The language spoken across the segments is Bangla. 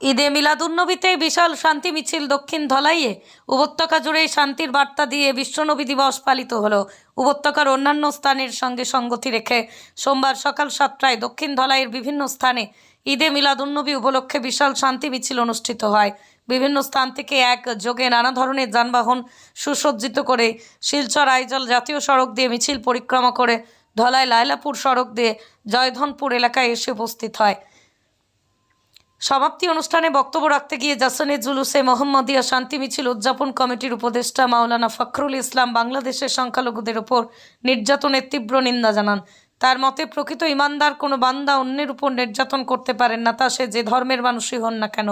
ঈদে মিলাদুন্নবীতে বিশাল শান্তি মিছিল দক্ষিণ ধলাইয়ে। উপত্যকা জুড়ে শান্তির বার্তা দিয়ে বিশ্বনবী দিবস পালিত হলো। উপত্যকার অন্যান্য স্থানের সঙ্গে সঙ্গতি রেখে সোমবার সকাল সাতটায় দক্ষিণ ধলাইয়ের বিভিন্ন স্থানে ঈদে মিলাদুন্নবী উপলক্ষে বিশাল শান্তি মিছিল অনুষ্ঠিত হয়। বিভিন্ন স্থান থেকে এক যোগে নানা ধরনের যানবাহন সুসজ্জিত করে শিলচর আইজল জাতীয় সড়ক দিয়ে মিছিল পরিক্রমা করে ধলাই লায়লাপুর সড়ক দিয়ে জয়ধনপুর এলাকায় এসে উপস্থিত হয়। সমাপ্তি অনুষ্ঠানে বক্তব্য রাখতে গিয়ে জাসনে জুলুসে মোহাম্মদিয়া শান্তি মিছিল উদযাপন কমিটির উপদেষ্টা মাওলানা ফখরুল ইসলাম বাংলাদেশের সংখ্যালঘুদের ওপর নির্যাতনের তীব্র নিন্দা জানান। তার মতে, প্রকৃত ইমানদার কোনো বান্দা অন্যের উপর নির্যাতন করতে পারেন না, তা সে যে ধর্মের মানুষই হন না কেন।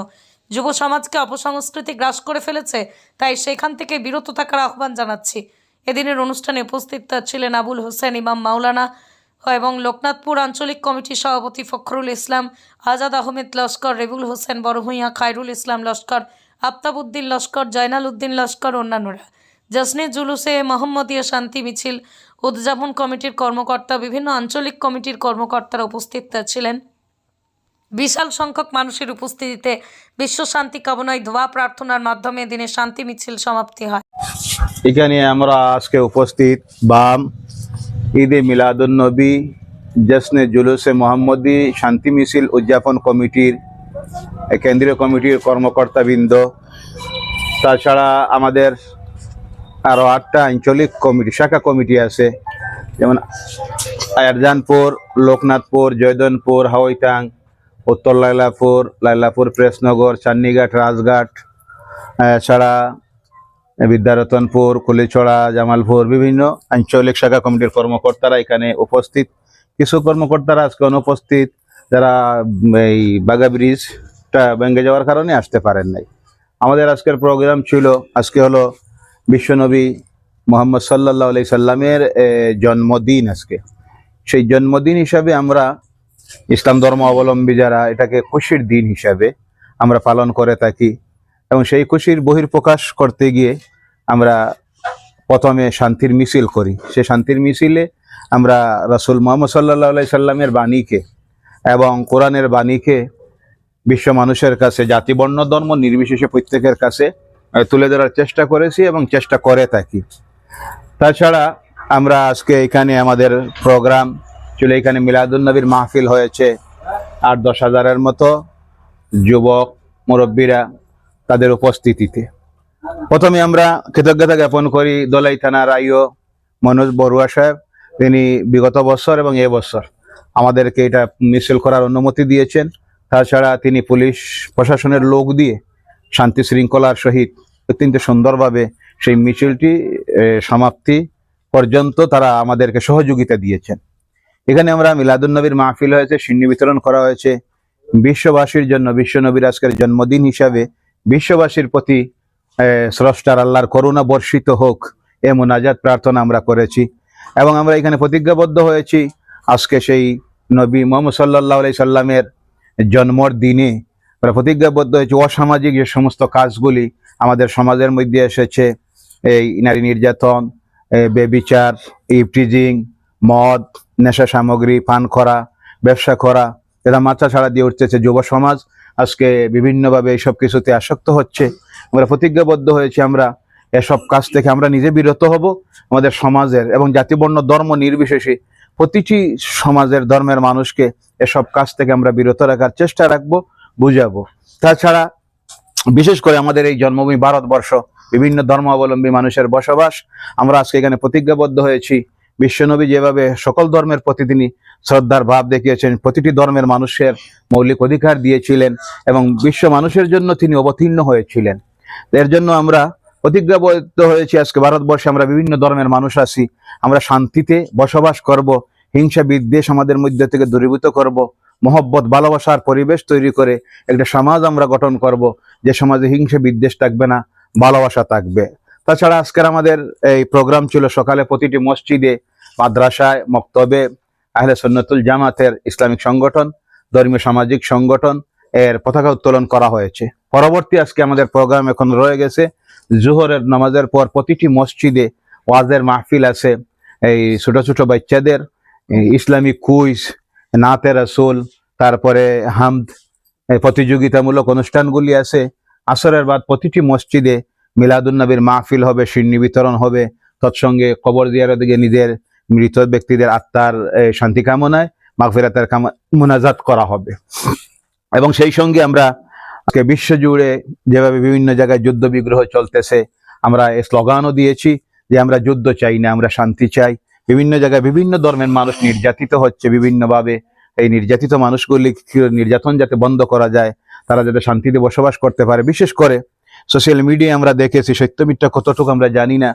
যুব সমাজকে অপসংস্কৃতি গ্রাস করে ফেলেছে, তাই সেখান থেকে বিরত থাকার আহ্বান জানাচ্ছি। এদিনের অনুষ্ঠানে উপস্থিত ছিলেন আবুল হোসেন, ইমাম মাওলানা এবং লোকনাথপুর আঞ্চলিক কমিটির সভাপতি ফখরুল ইসলাম, আজাদ আহমেদ লস্কর, রেবুল হোসেন বড়ভূঁইয়া, খায়রুল ইসলাম লস্কর, আফতাবউদ্দিন লস্কর জয়নাল উদ্দিন লস্কর অন্যান্যরা। জসনে জুলুসে মোহাম্মদীয় শান্তি মিছিল, উদযাপন কমিটির কর্মকর্তা, বিভিন্ন আঞ্চলিক কমিটির কর্মকর্তারা উপস্থিত ছিলেন। বিশাল সংখ্যক মানুষের উপস্থিতিতে বিশ্ব শান্তি কামনায় দোয়া প্রার্থনার মাধ্যমে দিনের শান্তি মিছিল সমাপ্তি হয়। এখানে আমরা আজকে উপস্থিত বাম ঈদে মিলাদুন্নবী, জশ্নে জুলুসে মোহাম্মদী, শান্তি মিছিল উদযাপন কমিটির কেন্দ্রীয় কমিটির কর্মকর্তাবৃন্দ। তাছাড়া আমাদের আরও আটটা আঞ্চলিক কমিটি, শাখা কমিটি আছে। যেমন আয়ারজানপুর, লোকনাথপুর, জয়দনপুর হাওয়াইতাং উত্তর লাইলাপুর লাইলাপুর প্রেসনগর, চান্নিঘাট, রাজঘাট, এছাড়া বিদ্যারতনপুর, কুলিছড়া, জামালপুর, বিভিন্ন আঞ্চলিক শাখা কমিটির কর্মকর্তারা এখানে উপস্থিত। কিছু কর্মকর্তারা আজকে অনুপস্থিত, যারা এই বাগা ব্রিজটা ভেঙে যাওয়ার কারণে আসতে পারেন নাই। আমাদের আজকের প্রোগ্রাম ছিল, আজকে হলো বিশ্বনবী মোহাম্মদ সাল্লাহ আলি সাল্লামের জন্মদিন আজকে। সেই জন্মদিন হিসাবে আমরা ইসলাম ধর্ম অবলম্বী যারা, এটাকে খুশির দিন হিসাবে আমরা পালন করে থাকি। এবং সেই খুশির বহির্প্রকাশ করতে গিয়ে আমরা প্রথমে শান্তির মিছিল করি। সে শান্তির মিছিলে আমরা রাসুল মোহাম্মদ আলাই সাল্লামের বাণীকে এবং কোরআনের বাণীকে বিশ্ব মানুষের কাছে, জাতি, বর্ণ, ধর্ম নির্বিশেষে প্রত্যেকের কাছে তুলে ধরার চেষ্টা করেছি এবং চেষ্টা করে থাকি। তাছাড়া আমরা আজকে এখানে আমাদের প্রোগ্রাম চলে, এখানে মিলাদুন্নবীর মাহফিল হয়েছে। আট দশ হাজারের মতো যুবক, মুরব্বীরা তাদের উপস্থিতিতে। প্রথমে আমরা কৃতজ্ঞতা জ্ঞাপন করি দলাই থানার আইও মনোজ বড়ুয়া সাহেব। তিনি বিগত বছর এবং এ বছর আমাদেরকে এটা মিছিল করার অনুমতি দিয়েছেন। তাছাড়া তিনি পুলিশ প্রশাসনের লোক দিয়ে শান্তি শৃঙ্খলার সহিত অত্যন্ত সুন্দরভাবে সেই মিছিলটি সমাপ্তি পর্যন্ত তারা আমাদেরকে সহযোগিতা দিয়েছেন। এখানে আমরা মিলাদুন্নবীর মাহফিল হয়েছে, সিন্নি বিতরণ করা হয়েছে। বিশ্ববাসীর জন্য বিশ্বনবীর আজকের জন্মদিন হিসাবে বিশ্ববাসীর প্রতি স্রষ্টার আল্লাহর করুণা বর্ষিত হোক, এ মোনাজাত প্রার্থনা আমরা করেছি। এবং আমরা এখানে প্রতিজ্ঞাবদ্ধ হয়েছি, আজকে সেই নবী মোহাম্মদ সাল্লাহ আলাই সাল্লামের জন্মর দিনে আমরা প্রতিজ্ঞাবদ্ধ হয়েছি, অসামাজিক যে সমস্ত কাজগুলি আমাদের সমাজের মধ্যে এসেছে, এই নারী নির্যাতন বেবিচার, ইপটিজিং, মদ, নেশা সামগ্রী, পান করা, ব্যবসা করা, এরা মাথা ছাড়া দিয়ে উঠতেছে। যুব সমাজ আজকে বিভিন্নভাবে এইসব কিছুতে আসক্ত হচ্ছে। আমরা প্রতিজ্ঞাবদ্ধ হয়েছি আমরা এসব কাজ থেকে আমরা নিজে বিরত হব। আমাদের সমাজের এবং জাতিবর্ণ ধর্ম নির্বিশেষে প্রতিটি সমাজের ধর্মের মানুষকে এসব কাজ থেকে আমরা বিরত রাখার চেষ্টা রাখব, বুঝাবো। তাছাড়া বিশেষ করে আমাদের এই জন্মভূমি ভারতবর্ষ, বিভিন্ন ধর্মাবলম্বী মানুষের বসবাস, আমরা আজকে এখানে প্রতিজ্ঞাবদ্ধ হয়েছি। বিশ্বনবী যেভাবে সকল ধর্মের প্রতি তিনি শ্রদ্ধার ভাব দেখিয়েছেন, প্রতিটি ধর্মের মানুষের মৌলিক অধিকার দিয়েছিলেন এবং বিশ্ব মানুষের জন্য তিনি অবতীর্ণ হয়েছিলেন। এর জন্য আমরা প্রতিজ্ঞাবদ্ধ হয়েছি। আজকে ভারতবর্ষে আমরা বিভিন্ন ধর্মের মানুষ আছি। আমরা শান্তিতে বসবাস করব, হিংসা বিদ্বেষ আমাদের মধ্যে থেকে দূরীভূত করব, মহব্বত ভালোবাসার পরিবেশ তৈরি করে একটা সমাজ আমরা গঠন করব। যে সমাজে হিংসা বিদ্বেষ থাকবে না, ভালোবাসা থাকবে। তাছাড়া আজকের আমাদের এই প্রোগ্রাম ছিল সকালে প্রতিটি মসজিদে, মাদ্রাসায়, মক্তবে, আহলে সন্ন্যতুল জামাতের ইসলামিক সংগঠন, ধর্মীয় সামাজিক সংগঠন এর পতাকা উত্তোলন করা হয়েছে। পরবর্তী আজকে আমাদের প্রোগ্রাম এখন রয়ে গেছে। জুহরের নামাজের পর প্রতিটি মসজিদে ওয়াজের মাহফিল আছে। এই ছোট ছোট বাচ্চাদের ইসলামিক কুইজ, নাতে রাসুল, তারপরে হামদ প্রতিযোগিতামূলক অনুষ্ঠানগুলি আছে। আসরের বাদ প্রতিটি মসজিদে মিলাদুন্নবীর মাহফিল হবে সিন্নি বিতরণ হবে। তৎসঙ্গে কবর দিয়ার দিকে নিজের মৃত ব্যক্তিদের আত্মার এ, শান্তি কামনায় মাগফিরাতের মোনাজাত করা হবে। এবং সেই সঙ্গে আমরা আজকে বিশ্বজুড়ে যেভাবে বিভিন্ন জায়গায় যুদ্ধ বিগ্রহ চলতেছে আমরা এই স্লোগানও দিয়েছি যে আমরা যুদ্ধ চাই না আমরা শান্তি চাই। বিভিন্ন জায়গায় বিভিন্ন ধর্মের মানুষ নির্যাতিত হচ্ছে বিভিন্নভাবে। এই নির্যাতিত মানুষগুলি নির্যাতন যাতে বন্ধ করা যায় তারা যাতে শান্তিতে বসবাস করতে পারে। বিশেষ করে সোশ্যাল মিডিয়ায় আমরা দেখেছি সত্য মিথ্যা কতটুকু আমরা জানি না।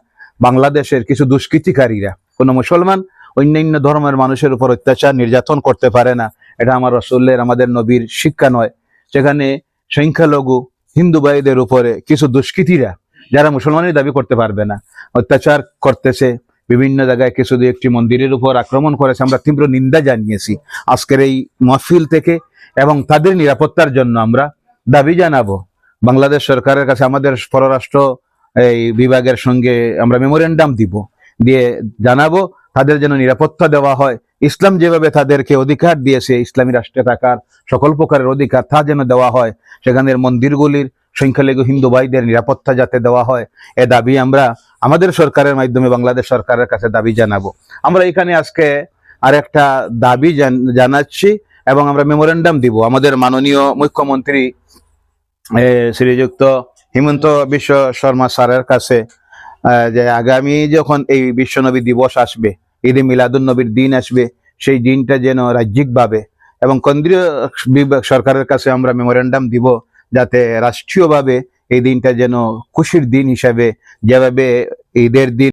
বাংলাদেশের কিছু দুষ্কৃতিকারীরা, কোনো মুসলমান, অন্যান্য ধর্মের মানুষের উপর অত্যাচার, নির্যাতন করতে পারে না। এটা আমার রসুল্লের আমাদের নবীর শিক্ষা নয়। সেখানে সংখ্যালঘু, হিন্দু ভাইদের উপরে কিছু দুষ্কৃতীরা, যারা মুসলমানের দাবি করতে পারবে না। অত্যাচার করতেছে, বিভিন্ন জায়গায় কিছু দু একটি মন্দিরের উপর আক্রমণ করেছে। আমরা তীব্র নিন্দা জানিয়েছি আজকের এই মহফিল থেকে এবং তাদের নিরাপত্তার জন্য আমরা দাবি জানাব। বাংলাদেশ সরকারের কাছে আমাদের পররাষ্ট্র এই বিভাগের সঙ্গে আমরা মেমোরেন্ডাম দিব, দিয়ে জানাব তাদের যেন নিরাপত্তা দেওয়া হয়। ইসলাম যেভাবে তাদেরকে অধিকার দিয়েছে, ইসলামী রাষ্ট্রে থাকার সকল প্রকারের অধিকার তা যেন দেওয়া হয়, সেখানের মন্দিরগুলির সংখ্যালঘু হিন্দু ভাইদের নিরাপত্তা যাতে দেওয়া হয়, এ দাবি আমরা আমাদের সরকারের মাধ্যমে বাংলাদেশ সরকারের কাছে দাবি জানাব। আমরা এখানে আজকে আরেকটা দাবি জানাচ্ছি এবং আমরা মেমোরেন্ডাম দিব। আমাদের মাননীয় মুখ্যমন্ত্রী শ্রীযুক্ত হিমন্ত বিশ্ব শর্মা স্যারের কাছে যে আগামী যখন এই বিশ্বনবী দিবস আসবে, ঈদে মিলাদুল নবীর দিন আসবে, সেই দিনটা যেন রাজ্যিকভাবে এবং কেন্দ্রীয় সরকারের কাছে আমরা মেমোরেন্ডাম দিব যাতে রাষ্ট্রীয়ভাবে এই দিনটা যেন খুশির দিন হিসাবে যেভাবে ঈদের দিন